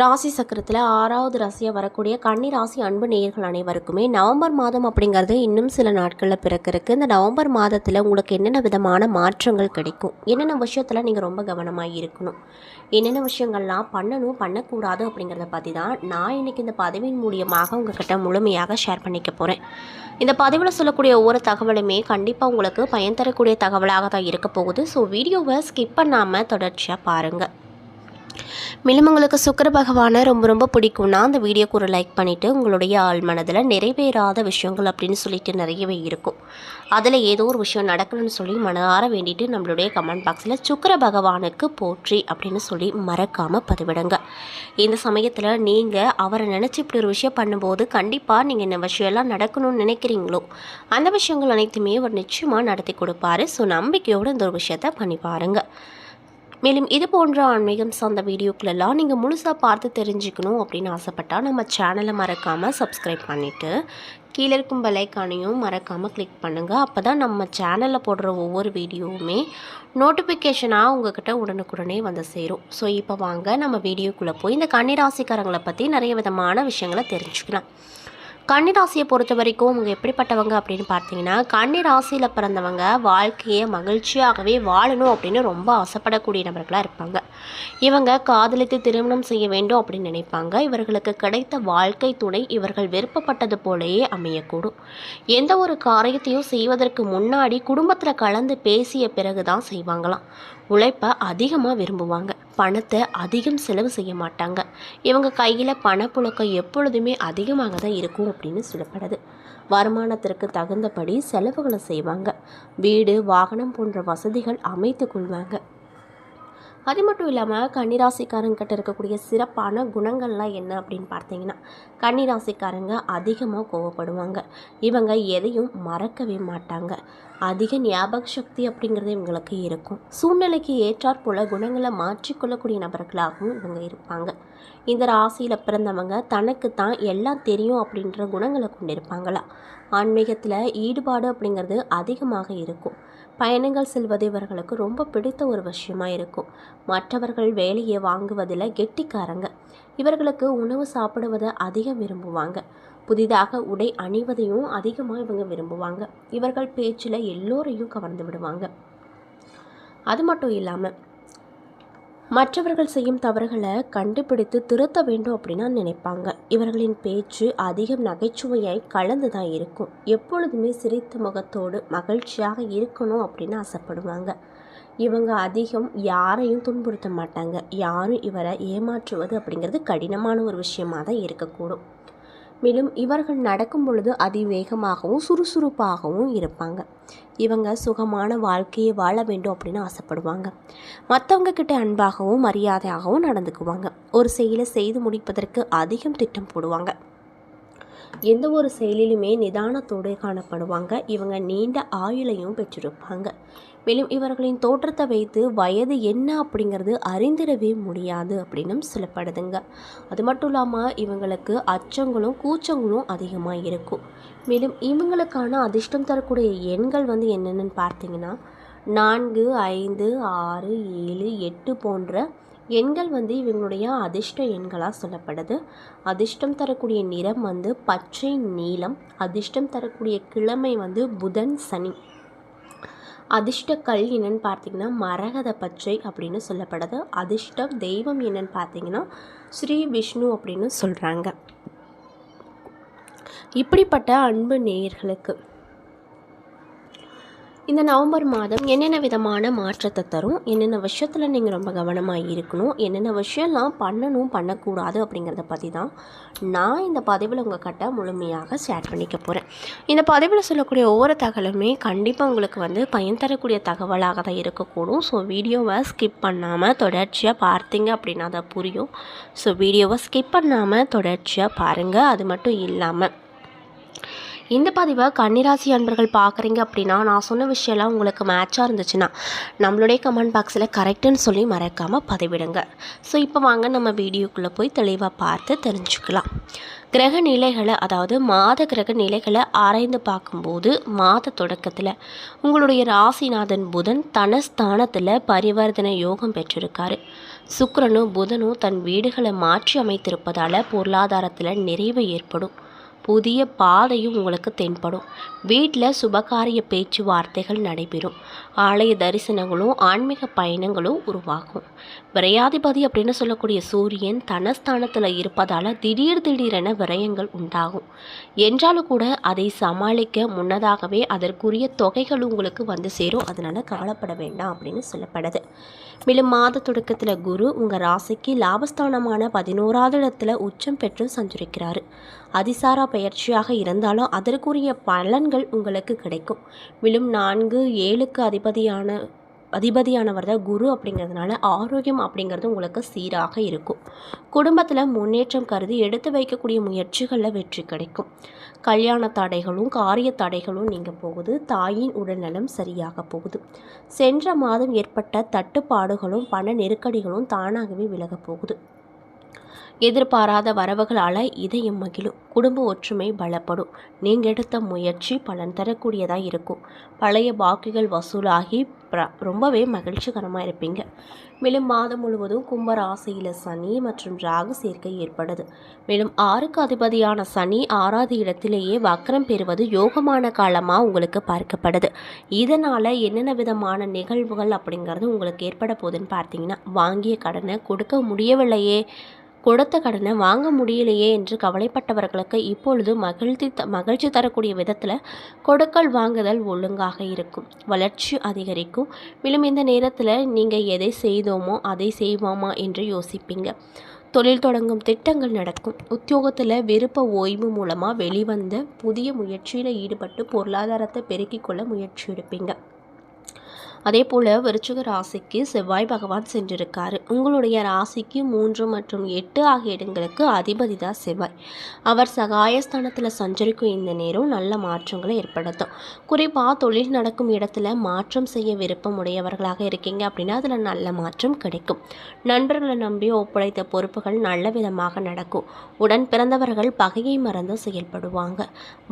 ராசி சக்கரத்தில் ஆறாவது ராசியாக வரக்கூடிய கன்னி ராசி அன்பு நேயர்கள் அனைவருக்குமே நவம்பர் மாதம் அப்படிங்கிறது இன்னும் சில நாட்களில் பிறக்கிறதுக்கு. இந்த நவம்பர் மாதத்தில் உங்களுக்கு என்னென்ன விதமான மாற்றங்கள் கிடைக்கும்? என்னென்ன விஷயத்தில் நீங்கள் ரொம்ப கவனமாக இருக்கணும்? என்னென்ன விஷயங்கள்லாம் பண்ணணும் பண்ணக்கூடாது அப்படிங்கிறத பற்றி தான் நான் இன்றைக்கி இந்த பதிவின் மூலியமாக உங்ககிட்ட முழுமையாக ஷேர் பண்ணிக்க போகிறேன் இந்த பதிவில் சொல்லக்கூடிய ஒவ்வொரு தகவலுமே கண்டிப்பாக உங்களுக்கு பயன் தரக்கூடிய தகவலாக தான் இருக்க போகுது. ஸோ வீடியோவை ஸ்கிப் பண்ணாமல் தொடர்ச்சியாக பாருங்கள் மேலும் உங்களுக்கு சுக்கர பகவானை ரொம்ப ரொம்ப பிடிக்கும்னா அந்த வீடியோக்கு ஒரு லைக் பண்ணிவிட்டு உங்களுடைய ஆள் மனதில் நிறைவேறாத விஷயங்கள் அப்படின்னு சொல்லிட்டு நிறையவே இருக்கும். அதில் ஏதோ ஒரு விஷயம் நடக்கணும்னு சொல்லி மனதார வேண்டிட்டு நம்மளுடைய கமெண்ட் பாக்ஸில் சுக்கர பகவானுக்கு போற்றி அப்படின்னு சொல்லி மறக்காமல் பதிவிடுங்க. இந்த சமயத்தில் நீங்கள் அவரை நினச்சி இப்படி ஒரு விஷயம் பண்ணும்போது கண்டிப்பாக நீங்கள் இந்த விஷயம்லாம் நடக்கணும்னு நினைக்கிறீங்களோ அந்த விஷயங்கள் அனைத்துமே அவர் நிச்சயமாக நடத்தி கொடுப்பாரு. ஸோ நம்பிக்கையோடு இந்த ஒரு விஷயத்தை பண்ணி பாருங்கள் மேலும் இது போன்ற ஆன்மீகம் சார்ந்த வீடியோக்களெல்லாம் நீங்கள் முழுசாக பார்த்து தெரிஞ்சுக்கணும் அப்படின்னு ஆசைப்பட்டால் நம்ம சேனலை மறக்காமல் சப்ஸ்கிரைப் பண்ணிவிட்டு கீழே இருக்கும் பெலைக்கானையும் மறக்காமல் கிளிக் பண்ணுங்கள் அப்போ தான் நம்ம சேனலில் போடுற ஒவ்வொரு வீடியோவுமே நோட்டிஃபிகேஷனாக உங்ககிட்ட உடனுக்குடனே வந்து சேரும். ஸோ இப்போ வாங்க நம்ம வீடியோக்குள்ளே போய் இந்த கன்னிராசிக்காரங்களை பற்றி நிறைய விதமான விஷயங்களை தெரிஞ்சுக்கலாம். கன்னிராசியை பொறுத்த வரைக்கும் அவங்க எப்படிப்பட்டவங்க அப்படின்னு பார்த்தீங்கன்னா கன்னிராசியில் பிறந்தவங்க வாழ்க்கையை மகிழ்ச்சியாகவே வாழணும் அப்படின்னு ரொம்ப ஆசைப்படக்கூடிய நபர்களாக இருப்பாங்க. இவங்க காதலித்து திருமணம் செய்ய வேண்டும் அப்படின்னு நினைப்பாங்க. இவர்களுக்கு கிடைத்த வாழ்க்கை துணை இவர்கள் விருப்பப்பட்டது போலேயே அமையக்கூடும். எந்த ஒரு காரியத்தையும் செய்வதற்கு முன்னாடி குடும்பத்தில் கலந்து பேசிய பிறகு தான் செய்வாங்களாம். உழைப்பை அதிகமாக விரும்புவாங்க. பணத்தை அதிகம் செலவு செய்ய மாட்டாங்க. இவங்க கையில் பணப்புழக்கம் எப்பொழுதுமே அதிகமாக தான் இருக்கும் அப்படின்னு சொல்லப்படுது. வருமானத்திற்கு தகுந்தபடி செலவுகளை செய்வாங்க. வீடு வாகனம் போன்ற வசதிகள் அமைத்து கொள்வாங்க. அது மட்டும் இல்லாமல் கன்னிராசிக்காரங்கிட்ட இருக்கக்கூடிய சிறப்பான குணங்கள்லாம் என்ன அப்படின்னு பார்த்தீங்கன்னா கன்னிராசிக்காரங்க அதிகமாக கோவப்படுவாங்க. இவங்க எதையும் மறக்கவே மாட்டாங்க. அதிக ஞாபக சக்தி அப்படிங்கிறது இவங்களுக்கு இருக்கும். சூழ்நிலைக்கு ஏற்றாற் போல குணங்களை மாற்றிக்கொள்ளக்கூடிய நபர்களாகவும் இவங்க இருப்பாங்க. இந்த ராசியில் பிறந்தவங்க தனக்கு தான் எல்லாம் தெரியும் அப்படின்ற குணங்களை கொண்டிருப்பாங்களா? ஆன்மீகத்தில் ஈடுபாடு அப்படிங்கிறது அதிகமாக இருக்கும். பயணங்கள் செல்வது இவர்களுக்கு ரொம்ப பிடித்த ஒரு விஷயமா இருக்கும். மற்றவர்கள் வேலையை வாங்குவதில் கெட்டிக்காரங்க. இவர்களுக்கு உணவு சாப்பிடுவதை அதிகம் விரும்புவாங்க. புதிதாக உடை அணிவதையும் அதிகமாக இவங்க விரும்புவாங்க. இவர்கள் பேச்சில் எல்லோரையும் கவர்ந்து விடுவாங்க. அது மட்டும் இல்லாமல் மற்றவர்கள் செய்யும் தவறுகளை கண்டுபிடித்து திருத்த வேண்டும் அப்படின்னு நினைப்பாங்க. இவர்களின் பேச்சு அதிகம் நகைச்சுவையாய் கலந்து தான் இருக்கும். எப்பொழுதுமே சிரித்த முகத்தோடு மகிழ்ச்சியாக இருக்கணும் அப்படின்னு ஆசைப்படுவாங்க. இவங்க அதிகம் யாரையும் துன்புறுத்த மாட்டாங்க. யாரும் இவரை ஏமாற்றுவது அப்படிங்கிறது கடினமான ஒரு விஷயமாக தான் இருக்கக்கூடும். மேலும் இவர்கள் நடக்கும் பொழுது அதிவேகமாகவும் சுறுசுறுப்பாகவும் இருப்பாங்க. இவங்க சுகமான வாழ்க்கையை வாழ வேண்டும் அப்படின்னு ஆசைப்படுவாங்க. மற்றவங்க கிட்ட அன்பாகவும் மரியாதையாகவும் நடந்துக்குவாங்க. ஒரு செயலை செய்து முடிப்பதற்கு அதிகம் திட்டம் போடுவாங்க. எந்த ஒரு செயலிலுமே நிதானத்தோடு காணப்படுவாங்க. இவங்க நீண்ட ஆயுளையும் பெற்றிருப்பாங்க. மேலும் இவர்களின் தோற்றத்தை வைத்து வயது என்ன அப்படிங்கிறது அறிந்திடவே முடியாது அப்படின்னும் சொல்லப்படுதுங்க அது மட்டும் இல்லாமல் இவங்களுக்கு அச்சங்களும் கூச்சங்களும் அதிகமாக இருக்கும். மேலும் இவங்களுக்கான அதிர்ஷ்டம் தரக்கூடிய எண்கள் வந்து என்னென்னு பார்த்தீங்கன்னா நான்கு ஐந்து ஆறு ஏழு எட்டு போன்ற எண்கள் வந்து இவங்களுடைய அதிர்ஷ்ட எண்களாக சொல்லப்படுது. அதிர்ஷ்டம் தரக்கூடிய நிறம் வந்து பச்சை நீலம். அதிர்ஷ்டம் தரக்கூடிய கிழமை வந்து புதன் சனி. அதிர்ஷ்ட கல் என்னன்னு பார்த்தீங்கன்னா மரகத பச்சை அப்படின்னு சொல்லப்படுது. அதிர்ஷ்டம் தெய்வம் என்னன்னு பார்த்தீங்கன்னா ஸ்ரீ விஷ்ணு அப்படின்னு சொல்கிறாங்க இப்படிப்பட்ட அன்பு நேயர்களுக்கு இந்த நவம்பர் மாதம் என்னென்ன விதமான மாற்றத்தை தரும்? என்னென்ன விஷயத்தில் நீங்கள் ரொம்ப கவனமாக இருக்கணும்? என்னென்ன விஷயம்லாம் பண்ணணும் பண்ணக்கூடாது அப்படிங்கிறத பற்றி தான் நான் இந்த பதிவில் உங்கள் கிட்ட முழுமையாக ஷேர் பண்ணிக்க போகிறேன் இந்த பதிவில் சொல்லக்கூடிய ஒவ்வொரு தகவலுமே கண்டிப்பாக உங்களுக்கு வந்து பயன் தரக்கூடிய தகவலாக தான் இருக்கக்கூடும். ஸோ வீடியோவை ஸ்கிப் பண்ணாமல் தொடர்ச்சியாக பார்த்தீங்க அப்படின்னா தான் புரியும். ஸோ வீடியோவை ஸ்கிப் பண்ணாமல் தொடர்ச்சியாக பாருங்கள் அது மட்டும் இல்லாமல் இந்த பதிவை கன்னிராசி அன்பர்கள் பார்க்குறீங்க அப்படின்னா நான் சொன்ன விஷயம்லாம் உங்களுக்கு மேட்சாக இருந்துச்சுன்னா நம்மளுடைய கமெண்ட் பாக்ஸில் கரெக்டுன்னு சொல்லி மறக்காமல் பதிவிடுங்க. ஸோ இப்போ வாங்க நம்ம வீடியோக்குள்ளே போய் தெளிவாக பார்த்து தெரிஞ்சுக்கலாம். கிரக நிலைகளை அதாவது மாத கிரக நிலைகளை ஆராய்ந்து பார்க்கும்போது மாத தொடக்கத்தில் உங்களுடைய ராசிநாதன் புதன் தனஸ்தானத்தில் பரிவர்த்தனை யோகம் பெற்றிருக்காரு. சுக்கரனும் புதனும் தன் வீடுகளை மாற்றி அமைத்திருப்பதால் பொருளாதாரத்தில் நிறைவு ஏற்படும். புதிய பாதையும் உங்களுக்கு தென்படும். வீட்டில் சுபகாரிய பேச்சுவார்த்தைகள் நடைபெறும். ஆலய தரிசனங்களும் ஆன்மீக பயணங்களும் உருவாகும். விரையாதிபதி அப்படின்னு சொல்லக்கூடிய சூரியன் தனஸ்தானத்தில் இருப்பதால் திடீர் திடீரென விரயங்கள் உண்டாகும். என்றாலும் கூட அதை சமாளிக்க முன்னதாகவே அதற்குரிய தொகைகள் உங்களுக்கு வந்து சேரும். அதனால் கவலைப்பட வேண்டாம் அப்படின்னு சொல்லப்படுது. மேலும் மாத தொடக்கத்தில் குரு உங்கள் ராசிக்கு லாபஸ்தானமான பதினோராவது இடத்துல உச்சம் பெற்று சஞ்சரிக்கிறாரு. அதிசாரா பயிற்சியாக இருந்தாலும் அதற்குரிய பலன்கள் உங்களுக்கு கிடைக்கும். மேலும் நான்கு ஏழுக்கு அதிபதியான அதிபதியானவர் தான் குரு அப்படிங்கிறதுனால ஆரோக்கியம் அப்படிங்கிறது உங்களுக்கு சீராக இருக்கும். குடும்பத்தில் முன்னேற்றம் கருதி எடுத்து வைக்கக்கூடிய முயற்சிகளில் வெற்றி கிடைக்கும். கல்யாண தடைகளும் காரிய தடைகளும் நீங்கள் போகுது. தாயின் உடல்நலம் சரியாக போகுது. சென்ற மாதம் ஏற்பட்ட தட்டுப்பாடுகளும் பண நெருக்கடிகளும் தானாகவே விலகப் போகுது. எதிர்பாராத வரவுகளால் இதயம் மகிழும். குடும்ப ஒற்றுமை பலப்படும். நீங்கள் எடுத்த முயற்சி பலன் தரக்கூடியதாக இருக்கும். பழைய பாக்கிகள் வசூலாகி ரொம்பவே மகிழ்ச்சிகரமாக இருப்பீங்க. மேலும் மாதம் முழுவதும் கும்ப ராசியில் சனி மற்றும் ராகு சேர்க்கை ஏற்படுது. மேலும் ஆறுக்கு அதிபதியான சனி ஆறாவது இடத்திலேயே வக்ரம் பெறுவது யோகமான காலமாக உங்களுக்கு பார்க்கப்படுது. இதனால் என்னென்ன விதமான நிகழ்வுகள் அப்படிங்கிறது உங்களுக்கு ஏற்பட போகுதுன்னு பார்த்தீங்கன்னா வாங்கிய கடனை கொடுக்க முடியவில்லையே. கொடுத்த கடனை வாங்க முடியலையே என்று கவலைப்பட்டவர்களுக்கு இப்பொழுது மகிழ்ச்சி மகிழ்ச்சி தரக்கூடிய விதத்தில் கொடுக்கல் வாங்குதல் ஒழுங்காக இருக்கும். வளர்ச்சி அதிகரிக்கும். மேலும் இந்த நேரத்தில் நீங்கள் எதை செய்தோமோ அதை செய்வோமா என்று யோசிப்பீங்க. தொழில் தொடங்கும் திட்டங்கள் நடக்கும். உத்தியோகத்தில் விருப்ப ஓய்வு மூலமாக வெளிவந்த புதிய முயற்சியில் ஈடுபட்டு பொருளாதாரத்தை பெருக்கிக் கொள்ள முயற்சி எடுப்பீங்க. அதே போல் விருச்சிக ராசிக்கு செவ்வாய் பகவான் சென்றிருக்காரு. உங்களுடைய ராசிக்கு மூன்று மற்றும் எட்டு ஆகிய இடங்களுக்கு அதிபதி தான் செவ்வாய். அவர் சகாயஸ்தானத்தில் சஞ்சரிக்கும் இந்த நேரம் நல்ல மாற்றங்களை ஏற்படுத்தும். குறிப்பாக தொழில் நடக்கும் இடத்துல மாற்றம் செய்ய விருப்பம் உடையவர்களாக இருக்கீங்க அப்படின்னா அதில் நல்ல மாற்றம் கிடைக்கும். நண்பர்களை நம்பி ஒப்படைத்த பொறுப்புகள் நல்ல விதமாக நடக்கும். உடன் பிறந்தவர்கள் பகையை மறந்து செயல்படுவாங்க.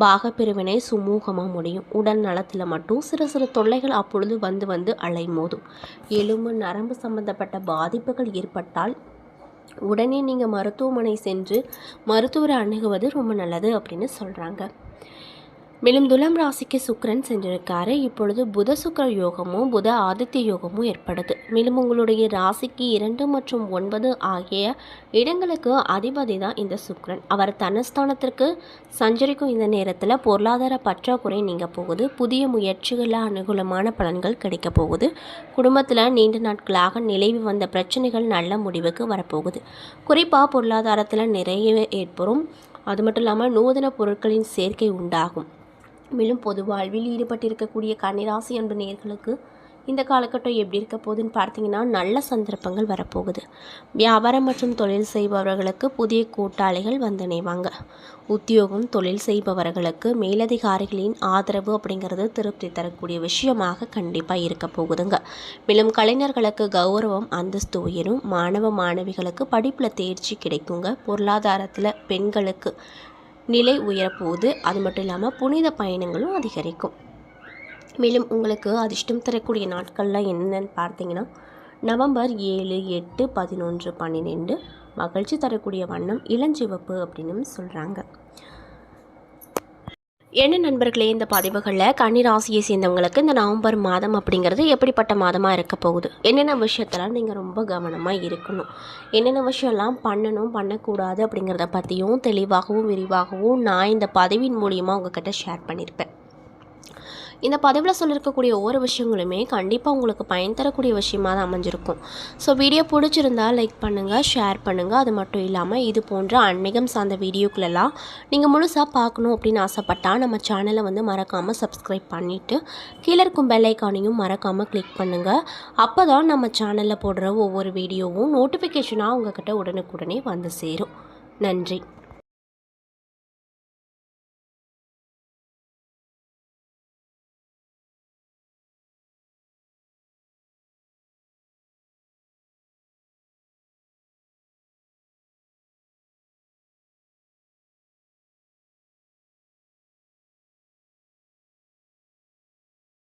பாகப்பிரிவினை சுமூகமாக முடியும். உடல் நலத்தில் மட்டும் சிறு சிறு தொல்லைகள் அப்பொழுது வந்து வந்து அலைமோதும். எலும்பு நரம்பு சம்பந்தப்பட்ட பாதிப்புகள் ஏற்பட்டால் உடனே நீங்கள் மருத்துவமனை சென்று மருத்துவரை அணுகுவது ரொம்ப நல்லது அப்படின்னு சொல்கிறாங்க மேலும் துலாம் ராசிக்கு சுக்கரன் சென்றிருக்காரு. இப்பொழுது புத சுக்கர யோகமும் புத ஆதித்ய யோகமும் ஏற்படுது. மேலும் உங்களுடைய ராசிக்கு இரண்டு மற்றும் ஒன்பது ஆகிய இடங்களுக்கு அதிபதி தான் இந்த சுக்கரன். அவர் தனஸ்தானத்திற்கு சஞ்சரிக்கும் இந்த நேரத்தில் பொருளாதார பற்றாக்குறை நீங்க போகுது. புதிய முயற்சிகளில் அனுகூலமான பலன்கள் கிடைக்க போகுது. குடும்பத்தில் நீண்ட நாட்களாக நிலவி வந்த பிரச்சனைகள் நல்ல முடிவுக்கு வரப்போகுது. குறிப்பாக பொருளாதாரத்தில் நிறைய ஏற்படும். அது மட்டும் இல்லாமல் நூதன பொருட்களின் சேர்க்கை உண்டாகும். மேலும் பொது வாழ்வில் ஈடுபட்டிருக்கக்கூடிய கன்னிராசி அன்பு நேர்களுக்கு இந்த காலகட்டம் எப்படி இருக்க போகுதுன்னு பார்த்தீங்கன்னா நல்ல சந்தர்ப்பங்கள் வரப்போகுது. வியாபாரம் மற்றும் தொழில் செய்பவர்களுக்கு புதிய கூட்டாளிகள் வந்திணைவாங்க உத்தியோகம் தொழில் செய்பவர்களுக்கு மேலதிகாரிகளின் ஆதரவு அப்படிங்கிறது திருப்தி தரக்கூடிய விஷயமாக கண்டிப்பாக இருக்க போகுதுங்க. மேலும் கலைஞர்களுக்கு கௌரவம் அந்தஸ்து உயரும். மாணவ மாணவிகளுக்கு படிப்பில் தேர்ச்சி கிடைக்குங்க. பொருளாதாரத்தில் பெண்களுக்கு நிலை உயரப்போகுது. அது மட்டும் இல்லாமல் புனித பயணங்களும் அதிகரிக்கும். மேலும் உங்களுக்கு அதிர்ஷ்டம் தரக்கூடிய நாட்கள்லாம் என்னென்னு பார்த்தீங்கன்னா நவம்பர் ஏழு எட்டு பதினொன்று பன்னிரெண்டு மகிழ்ச்சி தரக்கூடிய வண்ணம் இளஞ்சிவப்பு அப்படின்னு சொல்கிறாங்க என்ன நண்பர்களே இந்த பதிவுகளில் கன்னிராசியை சேர்ந்தவங்களுக்கு இந்த நவம்பர் மாதம் அப்படிங்கிறது எப்படிப்பட்ட மாதமாக இருக்க போகுது? என்னென்ன விஷயத்தெல்லாம் நீங்கள் ரொம்ப கவனமாக இருக்கணும்? என்னென்ன விஷயம்லாம் பண்ணணும் பண்ணக்கூடாது அப்படிங்கிறத பற்றியும் தெளிவாகவும் விரிவாகவும் நான் இந்த பதிவின் மூலியமாக உங்ககிட்ட ஷேர் பண்ணியிருப்பேன் இந்த பதிவில் சொல்லியிருக்கக்கூடிய ஒவ்வொரு விஷயங்களுமே கண்டிப்பாக உங்களுக்கு பயன் தரக்கூடிய விஷயமாக தான் அமைஞ்சிருக்கும். ஸோ வீடியோ பிடிச்சிருந்தா லைக் பண்ணுங்கள் ஷேர் பண்ணுங்கள் அது மட்டும் இல்லாமல் இது போன்ற ஆன்மீகம் சார்ந்த வீடியோக்களெல்லாம் நீங்கள் முழுசாக பார்க்கணும் அப்படின்னு ஆசைப்பட்டால் நம்ம சேனலை வந்து மறக்காமல் சப்ஸ்கிரைப் பண்ணிவிட்டு கீழே இருக்கும் பெல்லைக்கானையும் மறக்காமல் கிளிக் பண்ணுங்கள் அப்போ தான் நம்ம சேனலில் போடுற ஒவ்வொரு வீடியோவும் நோட்டிஃபிகேஷனாக உங்ககிட்ட உடனுக்குடனே வந்து சேரும். நன்றி.